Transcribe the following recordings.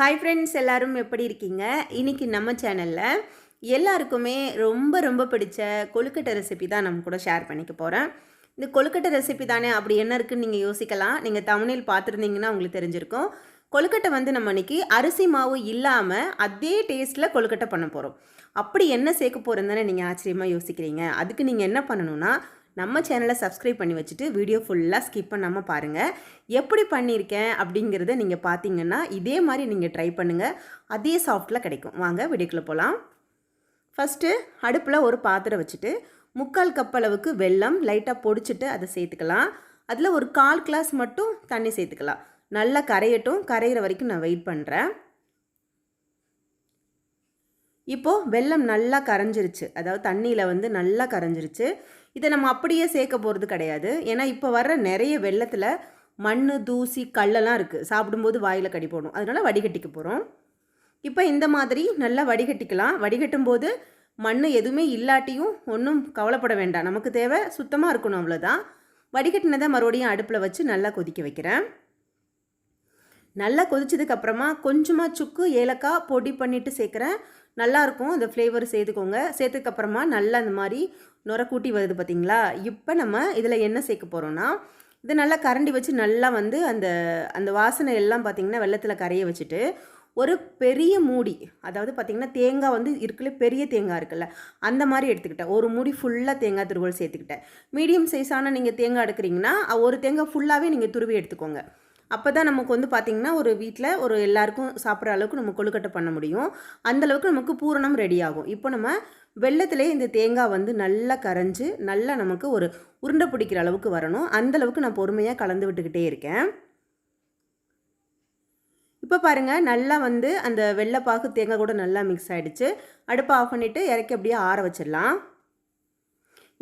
Hi friends எல்லோரும் எப்படி இருக்கீங்க? இன்னைக்கு நம்ம சேனலில் எல்லாருக்குமே ரொம்ப ரொம்ப பிடிச்ச கொழுக்கட்டை ரெசிபி தான் நம்ம கூட ஷேர் பண்ணிக்க போகிறேன் இந்த கொழுக்கட்டை ரெசிபி தானே? அப்படி என்ன இருக்குன்னு நீங்கள் யோசிக்கலாம். நீங்கள் தமிழில் பார்த்துருந்தீங்கன்னா உங்களுக்கு தெரிஞ்சிருக்கும். கொழுக்கட்டை வந்து நம்ம இன்றைக்கி அரிசி மாவு இல்லாமல் அதே டேஸ்ட்டில் கொழுக்கட்டை பண்ண போகிறோம் அப்படி என்ன சேர்க்க போகிறோம் தானே நீங்கள் ஆச்சரியமாக யோசிக்கிறீங்க? அதுக்கு நீங்கள் என்ன பண்ணணும்னா நம்ம சேனலை சப்ஸ்கிரைப் பண்ணி வச்சுட்டு வீடியோ ஃபுல்லாக ஸ்கிப் பண்ணாமல் பாருங்கள் எப்படி பண்ணியிருக்கேன் அப்படிங்கிறத நீங்கள் பார்த்தீங்கன்னா இதே மாதிரி நீங்கள் ட்ரை பண்ணுங்கள் அதே சாஃப்டில் கிடைக்கும். வாங்க வீடியோக்குள்ளே போகலாம் ஃபஸ்ட்டு அடுப்பில் ஒரு பாத்திரம் வச்சுட்டு முக்கால் கப் அளவுக்கு வெல்லம் லைட்டாக பொடிச்சிட்டு அதை சேர்த்துக்கலாம். அதில் ஒரு கால் கிளாஸ் மட்டும் தண்ணி சேர்த்துக்கலாம். நல்லா கரையட்டும். கரையிற வரைக்கும் நான் வெயிட் பண்ணுறேன் இப்போது வெல்லம் நல்லா கரைஞ்சிருச்சு. அதாவது தண்ணியில் வந்து நல்லா கரைஞ்சிருச்சு. இதை நம்ம அப்படியே சேர்க்க போகிறது கிடையாது. ஏன்னா இப்போ வர்ற நிறைய வெள்ளத்தில் மண் தூசி கல்லெல்லாம் இருக்குது சாப்பிடும்போது வாயில் கடி போடும். அதனால் வடிகட்டிக்க போகிறோம் இப்போ இந்த மாதிரி நல்லா வடிகட்டிக்கலாம். வடிகட்டும் போது மண் எதுவுமே இல்லாட்டியும் ஒன்றும் கவலைப்பட வேண்டாம். நமக்கு தேவை சுத்தமாக இருக்கணும் அவ்வளோதான் வடிகட்டினதை மறுபடியும் அடுப்பில் வச்சு நல்லா கொதிக்க வைக்கிறேன். நல்லா கொதிச்சதுக்கப்புறமா கொஞ்சமாக சுக்கு ஏலக்காய் பொடி பண்ணிவிட்டு சேர்க்குறேன். நல்லாயிருக்கும் அந்த ஃப்ளேவர் சேர்த்துக்கோங்க. சேர்த்துக்கப்புறமா நல்லா அந்த மாதிரி நுரக்கூட்டி கூட்டி வருது பார்த்தீங்களா இப்போ நம்ம இதில் என்ன சேர்க்க போகிறோன்னா இது நல்லா கரண்டி வச்சு நல்லா வந்து அந்த அந்த வாசனை எல்லாம் பார்த்திங்கன்னா வெள்ளத்தில் கரைய வச்சுட்டு ஒரு பெரிய மூடி அதாவது பார்த்திங்கன்னா தேங்காய் வந்து இருக்குல்ல பெரிய தேங்காய் இருக்குல்ல அந்த மாதிரி எடுத்துக்கிட்டேன். ஒரு மூடி ஃபுல்லாக தேங்காய் துருவல் சேர்த்துக்கிட்டேன். மீடியம் சைஸான நீங்கள் தேங்காய் எடுக்கிறீங்கன்னா ஒரு தேங்காய் ஃபுல்லாகவே நீங்கள் துருவி எடுத்துக்கோங்க. அப்போ தான் நமக்கு வந்து பார்த்திங்கன்னா ஒரு வீட்டில் ஒரு எல்லாருக்கும் சாப்பிட்ற அளவுக்கு நம்ம கொழுக்கட்டை பண்ண முடியும். அந்தளவுக்கு நமக்கு பூரணம் ரெடி ஆகும். இப்போ நம்ம வெள்ளத்திலே இந்த தேங்காய் வந்து நல்லா கரைஞ்சி நல்லா நமக்கு ஒரு உருண்டை பிடிக்கிற அளவுக்கு வரணும். அந்தளவுக்கு நான் பொறுமையாக கலந்து விட்டுக்கிட்டே இருக்கேன். இப்போ பாருங்கள் நல்லா வந்து அந்த வெள்ளைப்பாக்கு தேங்காய் கூட நல்லா மிக்ஸ் ஆகிடுச்சு அடுப்பை ஆஃப் பண்ணிவிட்டு இறக்கி அப்படியே ஆற வச்சிடலாம்.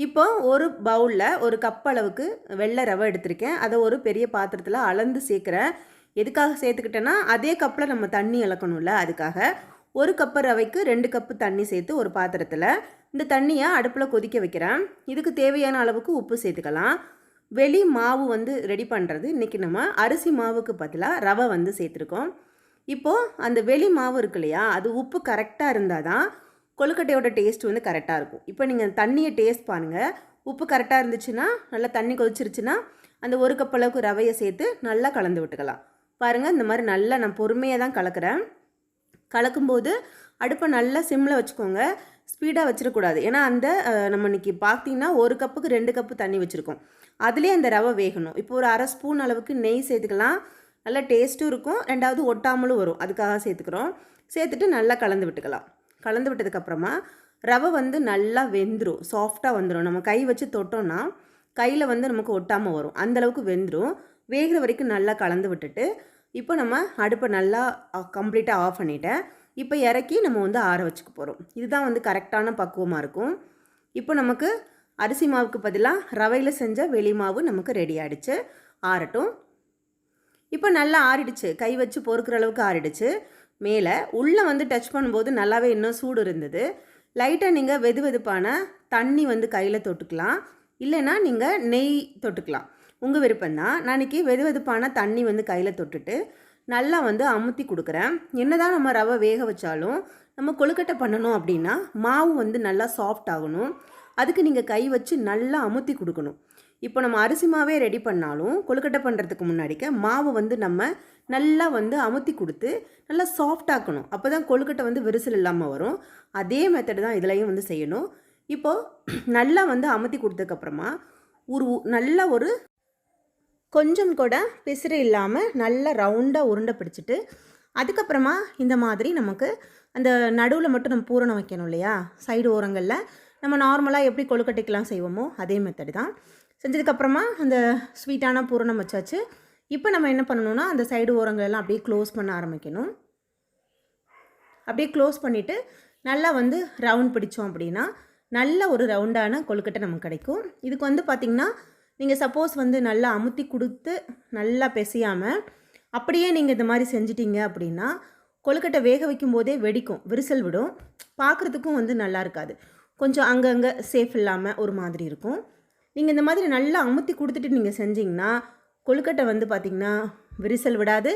இப்போ ஒரு பவுலில் ஒரு கப் அளவுக்கு வெள்ளை ரவை எடுத்திருக்கேன். அதை ஒரு பெரிய பாத்திரத்தில் அளந்து சேர்க்குறேன். எதுக்காக சேர்த்துக்கிட்டேன்னா அதே கப்பில் நம்ம தண்ணி இழக்கணும்ல அதுக்காக. ஒரு கப்பு ரவைக்கு ரெண்டு கப்பு தண்ணி சேர்த்து ஒரு பாத்திரத்தில் இந்த தண்ணியை அடுப்பில் கொதிக்க வைக்கிறேன். இதுக்கு தேவையான அளவுக்கு உப்பு சேர்த்துக்கலாம். வெளி மாவு வந்து ரெடி பண்ணுறது இன்றைக்கி நம்ம அரிசி மாவுக்கு பதிலாக ரவை வந்து சேர்த்துருக்கோம். இப்போது அந்த வெளி மாவு இருக்கு இல்லையா அது உப்பு கரெக்டாக இருந்தால் தான் கொழுக்கட்டையோட டேஸ்ட் வந்து கரெக்டாக இருக்கும். இப்போ நீங்கள் தண்ணியை டேஸ்ட் பாருங்கள் உப்பு கரெக்டாக இருந்துச்சுன்னா நல்லா தண்ணி கொதிச்சிருச்சுன்னா அந்த ஒரு கப் அளவுக்கு ரவையை சேர்த்து நல்லா கலந்து விட்டுக்கலாம். பாருங்கள் இந்த மாதிரி நல்லா நான் பொறுமையாக தான் கலக்கிறேன். கலக்கும்போது அடுப்பை நல்லா சிம்மில் வச்சுக்கோங்க. ஸ்பீடாக வச்சிடக்கூடாது. ஏன்னா அந்த நம்ம இன்றைக்கி பார்த்தீங்கன்னா ஒரு கப்புக்கு ரெண்டு கப்பு தண்ணி வச்சுருக்கோம். அதுலேயே அந்த ரவை வேகணும். இப்போ ஒரு அரை ஸ்பூன் அளவுக்கு நெய் சேர்த்துக்கலாம். நல்லா டேஸ்ட்டும் இருக்கும். ரெண்டாவது ஒட்டாமலும் வரும். அதுக்காக சேர்த்துக்கிறோம். சேர்த்துட்டு நல்லா கலந்து விட்டுக்கலாம். கலந்து விட்டதுக்கப்புறமா ரவை வந்து நல்லா வெந்துடும் சாஃப்டாக வந்துடும் நம்ம கை வச்சு தொட்டோன்னா கையில் வந்து நமக்கு ஒட்டாமல் வரும். அந்தளவுக்கு வெந்துடும் வேகிற வரைக்கும் நல்லா கலந்து விட்டுட்டு இப்போ நம்ம அடுப்பை நல்லா கம்ப்ளீட்டாக ஆஃப் பண்ணிட்டேன். இப்போ இறக்கி நம்ம வந்து ஆற வச்சுக்க போகிறோம் இதுதான் வந்து கரெக்டான பக்குவமாக இருக்கும். இப்போ நமக்கு அரிசி மாவுக்கு பதிலாக ரவையில் செஞ்ச வெளி மாவு நமக்கு ரெடி ஆகிடுச்சு ஆறட்டும். இப்போ நல்லா ஆறிடுச்சு. கை வச்சு பொறுக்கிற அளவுக்கு ஆறிடுச்சு. மேலே. உள்ளே வந்து டச் பண்ணும்போது நல்லாவே இன்னும் சூடு இருந்தது. லைட்டாக நீங்கள் வெது வெதுப்பான தண்ணி வந்து கையில் தொட்டுக்கலாம். இல்லைன்னா நீங்கள் நெய் தொட்டுக்கலாம். உங்கள் விருப்பம்தான் நான் இன்றைக்கி வெது வெதுப்பான தண்ணி வந்து கையில் தொட்டுட்டு நல்லா வந்து அமுத்தி கொடுக்குறேன். என்ன தான் நம்ம ரவை வேக வச்சாலும் நம்ம கொழுக்கட்டை பண்ணணும் அப்படின்னா மாவு வந்து நல்லா சாஃப்ட் ஆகணும். அதுக்கு நீங்கள் கை வச்சு நல்லா அமுத்தி கொடுக்கணும். இப்போ நம்ம அரிசி மாவே ரெடி பண்ணாலும் கொழுக்கட்டை பண்ணுறதுக்கு முன்னாடிக்க மாவு வந்து நம்ம நல்லா வந்து அமுத்தி கொடுத்து நல்லா சாஃப்டாக்கணும் அப்போ தான் கொழுக்கட்டை வந்து விரிசல் இல்லாமல் வரும். அதே மெத்தடு தான் இதுலையும் வந்து செய்யணும். இப்போது நல்லா வந்து அமுத்தி கொடுத்ததுக்கப்புறமா ஒரு நல்ல ஒரு கொஞ்சம் கூட பிசிறு இல்லாமல் நல்லா ரவுண்டாக உருண்டை பிடிச்சிட்டு அதுக்கப்புறமா இந்த மாதிரி நமக்கு அந்த நடுவில் மட்டும் நம்ம பூரணம் வைக்கணும் இல்லையா? சைடு ஓரங்களில் நம்ம நார்மலாக எப்படி கொழுக்கட்டைக்கெலாம் செய்வோமோ அதே மெத்தடு தான். செஞ்சதுக்கப்புறமா அந்த ஸ்வீட்டான பூரணம் வச்சாச்சு. இப்போ நம்ம என்ன பண்ணணும்னா அந்த சைடு ஓரங்களெல்லாம் அப்படியே க்ளோஸ் பண்ண ஆரம்பிக்கணும். அப்படியே க்ளோஸ் பண்ணிவிட்டு நல்லா வந்து ரவுண்ட் பிடிச்சோம் அப்படின்னா நல்ல ஒரு ரவுண்டான கொழுக்கட்டை நமக்கு கிடைக்கும். இதுக்கு வந்து பார்த்திங்கன்னா நீங்கள் சப்போஸ் வந்து நல்லா அமுத்தி கொடுத்து நல்லா பெசியாமல் அப்படியே நீங்கள் இந்த மாதிரி செஞ்சிட்டிங்க அப்படின்னா கொழுக்கட்டை வேக வைக்கும் போதே வெடிக்கும் விரிசல் விடும். பார்க்குறதுக்கும் வந்து நல்லா இருக்காது. கொஞ்சம் அங்கங்கே சேஃப் இல்லாமல் ஒரு மாதிரி இருக்கும். நீங்கள் இந்த மாதிரி நல்லா அமுத்தி கொடுத்துட்டு நீங்கள் செஞ்சிங்கன்னா கொழுக்கட்டை வந்து பார்த்திங்கன்னா விரிசல் விடாது.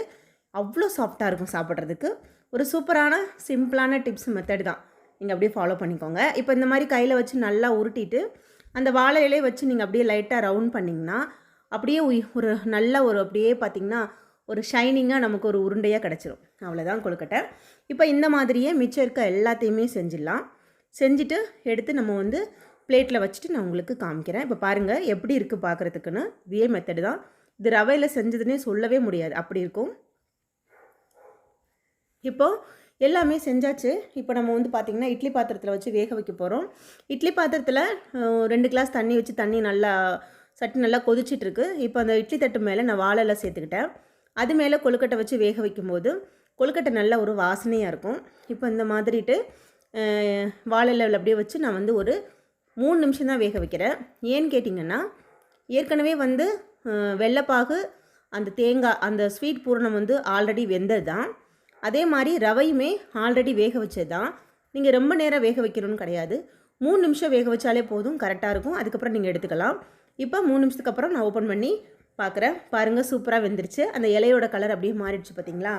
அவ்வளோ சாஃப்டாக இருக்கும் சாப்பிட்றதுக்கு. ஒரு சூப்பரான சிம்பிளான டிப்ஸ் மெத்தட் தான். நீங்கள் அப்படியே ஃபாலோ பண்ணிக்கோங்க. இப்போ இந்த மாதிரி கையில் வச்சு நல்லா உருட்டிட்டு அந்த வாழை இலையை வச்சு நீங்கள் அப்படியே லைட்டாக ரவுண்ட் பண்ணிங்கன்னா அப்படியே ஒரு நல்ல ஒரு அப்படியே பார்த்திங்கன்னா ஒரு ஷைனிங்காக நமக்கு ஒரு உருண்டையாக கிடச்சிரும். அவ்வளோதான் கொழுக்கட்டை. இப்போ இந்த மாதிரியே மிச்சம் இருக்க எல்லாத்தையுமே செஞ்சிடலாம். செஞ்சுட்டு எடுத்து நம்ம வந்து பிளேட்டில் வச்சுட்டு நான் உங்களுக்கு காமிக்கிறேன். இப்போ பாருங்கள் எப்படி இருக்குது பார்க்குறதுக்குன்னு இதே மெத்தடு தான். இது ரவையில் செஞ்சதுன்னே சொல்லவே முடியாது. அப்படி இருக்கும். இப்போது எல்லாமே செஞ்சாச்சு. இப்போ நம்ம வந்து பார்த்திங்கன்னா இட்லி பாத்திரத்தில் வச்சு வேக வைக்க போகிறோம் இட்லி பாத்திரத்தில் ரெண்டு கிளாஸ் தண்ணி வச்சு தண்ணி நல்லா சட்டு நல்லா கொதிச்சிட்ருக்கு. இப்போ அந்த இட்லி தட்டு மேலே நான் வாழை சேர்த்துக்கிட்டேன். அது மேலே கொழுக்கட்டை வச்சு வேக வைக்கும்போது கொழுக்கட்டை நல்ல ஒரு வாசனையாக இருக்கும். இப்போ இந்த மாதிரிட்டு வாழை அப்படியே வச்சு நான் வந்து ஒரு மூணு நிமிஷம் தான் வேக வைக்கிறேன். ஏன்னு கேட்டிங்கன்னா ஏற்கனவே வந்து வெள்ளைப்பாகு அந்த தேங்காய் அந்த ஸ்வீட் பூரணம் வந்து ஆல்ரெடி வெந்தது தான் அதே மாதிரி ரவையுமே ஆல்ரெடி வேக வச்சது தான் நீங்கள் ரொம்ப நேரம் வேக வைக்கணும்னு கிடையாது. மூணு நிமிஷம் வேக வச்சாலே போதும் கரெக்டாக இருக்கும். அதுக்கப்புறம் நீங்கள் எடுத்துக்கலாம். இப்போ மூணு நிமிஷத்துக்கு அப்புறம் நான் ஓப்பன் பண்ணி பார்க்குறேன் பாருங்கள் சூப்பராக வெந்துருச்சு. அந்த இலையோட கலர் அப்படியே மாறிடுச்சு பார்த்தீங்களா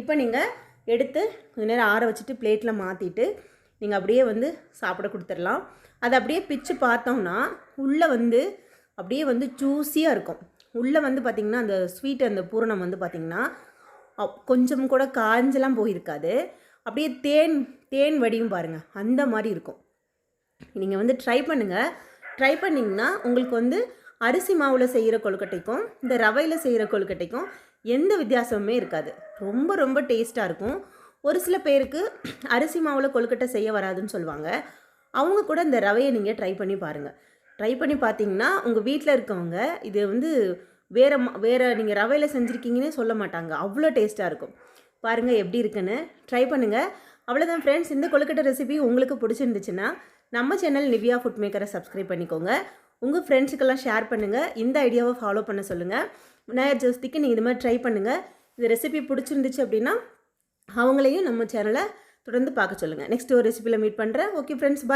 இப்போ நீங்கள் எடுத்து கொஞ்ச நேரம் ஆற வச்சுட்டு பிளேட்டில் மாற்றிட்டு நீங்கள் அப்படியே வந்து சாப்பிட கொடுத்துடலாம். அதை அப்படியே பிச்சு பார்த்தோம்னா உள்ளே வந்து அப்படியே வந்து ஜூஸியாக இருக்கும். உள்ளே வந்து பார்த்திங்கன்னா அந்த ஸ்வீட் அந்த பூரணம் வந்து பார்த்திங்கன்னா அப்- கொஞ்சம் கூட காஞ்செல்லாம் போயிருக்காது. அப்படியே தேன் தேன் வடியும் பாருங்கள் அந்த மாதிரி இருக்கும். நீங்கள் வந்து ட்ரை பண்ணுங்கள் ட்ரை பண்ணிங்கன்னா உங்களுக்கு வந்து அரிசி மாவில் செய்கிற கொழுக்கட்டைக்கும் இந்த ரவையில் செய்கிற கொழுக்கட்டைக்கும் எந்த வித்தியாசமுமே இருக்காது. ரொம்ப ரொம்ப டேஸ்ட்டாக இருக்கும். ஒரு சில பேருக்கு அரிசி மாவில் கொழுக்கட்டை செய்ய வராதுன்னு சொல்லுவாங்க. அவங்க கூட இந்த ரவையை நீங்கள் ட்ரை பண்ணி பாருங்கள் ட்ரை பண்ணி பார்த்தீங்கன்னா உங்கள் வீட்டில் இருக்கவங்க இது வந்து வேறு வேறு நீங்கள் ரவையில் செஞ்சுருக்கீங்கன்னே சொல்ல மாட்டாங்க. அவ்வளோ டேஸ்ட்டாக இருக்கும். பாருங்கள் எப்படி இருக்குன்னு. ட்ரை பண்ணுங்கள் அவ்வளோதான் ஃப்ரெண்ட்ஸ் இந்த கொழுக்கட்டை ரெசிபி உங்களுக்கு பிடிச்சிருந்துச்சுன்னா நம்ம சேனல் நிவ்யா ஃபுட் மேக்கரை சப்ஸ்கிரைப் பண்ணிக்கோங்க. உங்கள் ஃப்ரெண்ட்ஸுக்கெல்லாம் ஷேர் பண்ணுங்கள் இந்த ஐடியாவை ஃபாலோ பண்ண சொல்லுங்கள் விநாயகர் ஜோஸ்திக்கு நீங்கள் இது மாதிரி ட்ரை பண்ணுங்கள் இந்த ரெசிபி பிடிச்சிருந்துச்சு அப்படின்னா அவங்களையும் நம்ம சேனலை தொடர்ந்து பார்க்க சொல்லுங்கள் நெக்ஸ்ட் ஒரு ரெசிபியில் மீட் பண்ணுறேன் ஓகே ஃப்ரெண்ட்ஸ்